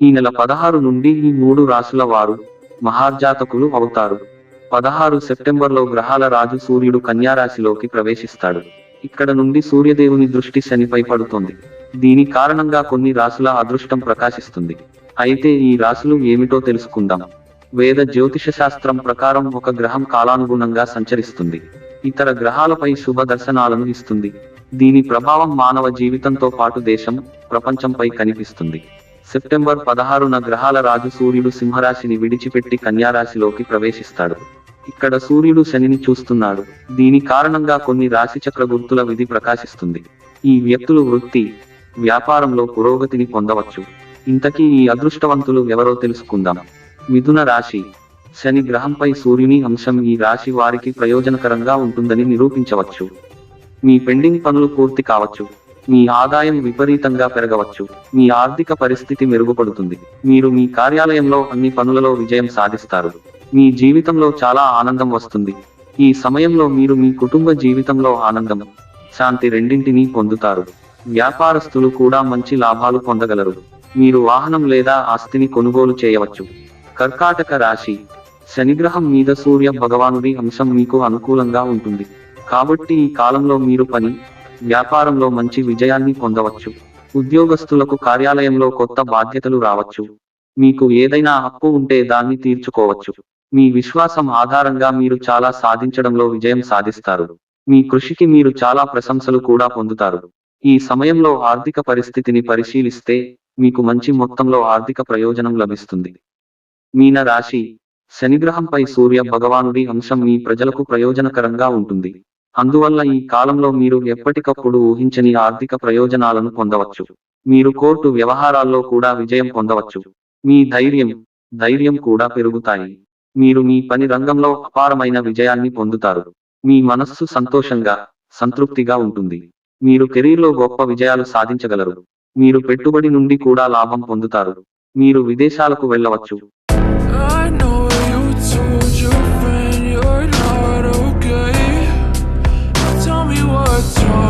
ఈ నెల పదహారు నుండి ఈ మూడు రాశుల వారు మహార్జాతకులు అవుతారు. పదహారు సెప్టెంబర్లో గ్రహాల రాజు సూర్యుడు కన్యారాశిలోకి ప్రవేశిస్తాడు. ఇక్కడ నుండి సూర్యదేవుని దృష్టి శనిపై పడుతోంది. దీని కారణంగా కొన్ని రాసుల అదృష్టం ప్రకాశిస్తుంది. అయితే ఈ రాసులు ఏమిటో తెలుసుకుందాం. వేద జ్యోతిష శాస్త్రం ప్రకారం ఒక గ్రహం కాలానుగుణంగా సంచరిస్తుంది. ఇతర గ్రహాలపై శుభ దర్శనాలను ఇస్తుంది. దీని ప్రభావం మానవ జీవితంతో పాటు దేశం ప్రపంచంపై కనిపిస్తుంది. సెప్టెంబర్ పదహారున గ్రహాల రాజు సూర్యుడు సింహరాశిని విడిచిపెట్టి కన్యారాశిలోకి ప్రవేశిస్తాడు. ఇక్కడ సూర్యుడు శనిని చూస్తున్నాడు. దీని కారణంగా కొన్ని రాశిచక్ర గుర్తుల విధి ప్రకాశిస్తుంది. ఈ వ్యక్తులు వృత్తి వ్యాపారంలో పురోగతిని పొందవచ్చు. ఇంతకీ ఈ అదృష్టవంతులు ఎవరో తెలుసుకుందాం. మిథున రాశి. శని గ్రహంపై సూర్యుని అంశం ఈ రాశి వారికి ప్రయోజనకరంగా ఉంటుందని నిరూపించవచ్చు. మీ పెండింగ్ పనులు పూర్తి కావచ్చు. మీ ఆదాయం విపరీతంగా పెరగవచ్చు. మీ ఆర్థిక పరిస్థితి మెరుగుపడుతుంది. మీరు మీ కార్యాలయంలో అన్ని పనులలో విజయం సాధిస్తారు. మీ జీవితంలో చాలా ఆనందం వస్తుంది. ఈ సమయంలో మీరు మీ కుటుంబ జీవితంలో ఆనందం శాంతి రెండింటినీ పొందుతారు. వ్యాపారస్తులు కూడా మంచి లాభాలు పొందగలరు. మీరు వాహనం లేదా ఆస్తిని కొనుగోలు చేయవచ్చు. కర్కాటక రాశి శనిగ్రహం మీద సూర్య భగవానుడి అంశం మీకు అనుకూలంగా ఉంటుంది. కాబట్టి ఈ కాలంలో మీరు పని వ్యాపారంలో మంచి విజయాన్ని పొందవచ్చు. ఉద్యోగస్తులకు కార్యాలయంలో కొత్త బాధ్యతలు రావచ్చు. మీకు ఏదైనా హక్కు ఉంటే దాన్ని తీర్చుకోవచ్చు. మీ విశ్వాసం ఆధారంగా మీరు చాలా సాధించడంలో విజయం సాధిస్తారు. మీ కృషికి మీరు చాలా ప్రశంసలు కూడా పొందుతారు. ఈ సమయంలో ఆర్థిక పరిస్థితిని పరిశీలిస్తే మీకు మంచి మొత్తంలో ఆర్థిక ప్రయోజనం లభిస్తుంది. మీన రాశి శనిగ్రహంపై సూర్య భగవానుడి అంశం మీ ప్రజలకు ప్రయోజనకరంగా ఉంటుంది. అందువల్ల ఈ కాలంలో మీరు ఎప్పటికప్పుడు ఊహించని ఆర్థిక ప్రయోజనాలను పొందవచ్చు. మీరు కోర్టు వ్యవహారాల్లో కూడా విజయం పొందవచ్చు. మీ ధైర్యం ధైర్యం కూడా పెరుగుతాయి. మీరు మీ పని రంగంలో అపారమైన విజయాన్ని పొందుతారు. మీ మనస్సు సంతోషంగా సంతృప్తిగా ఉంటుంది. మీరు కెరీర్లో గొప్ప విజయాలు సాధించగలరు. మీరు పెట్టుబడి నుండి కూడా లాభం పొందుతారు. మీరు విదేశాలకు వెళ్ళవచ్చు. your joy.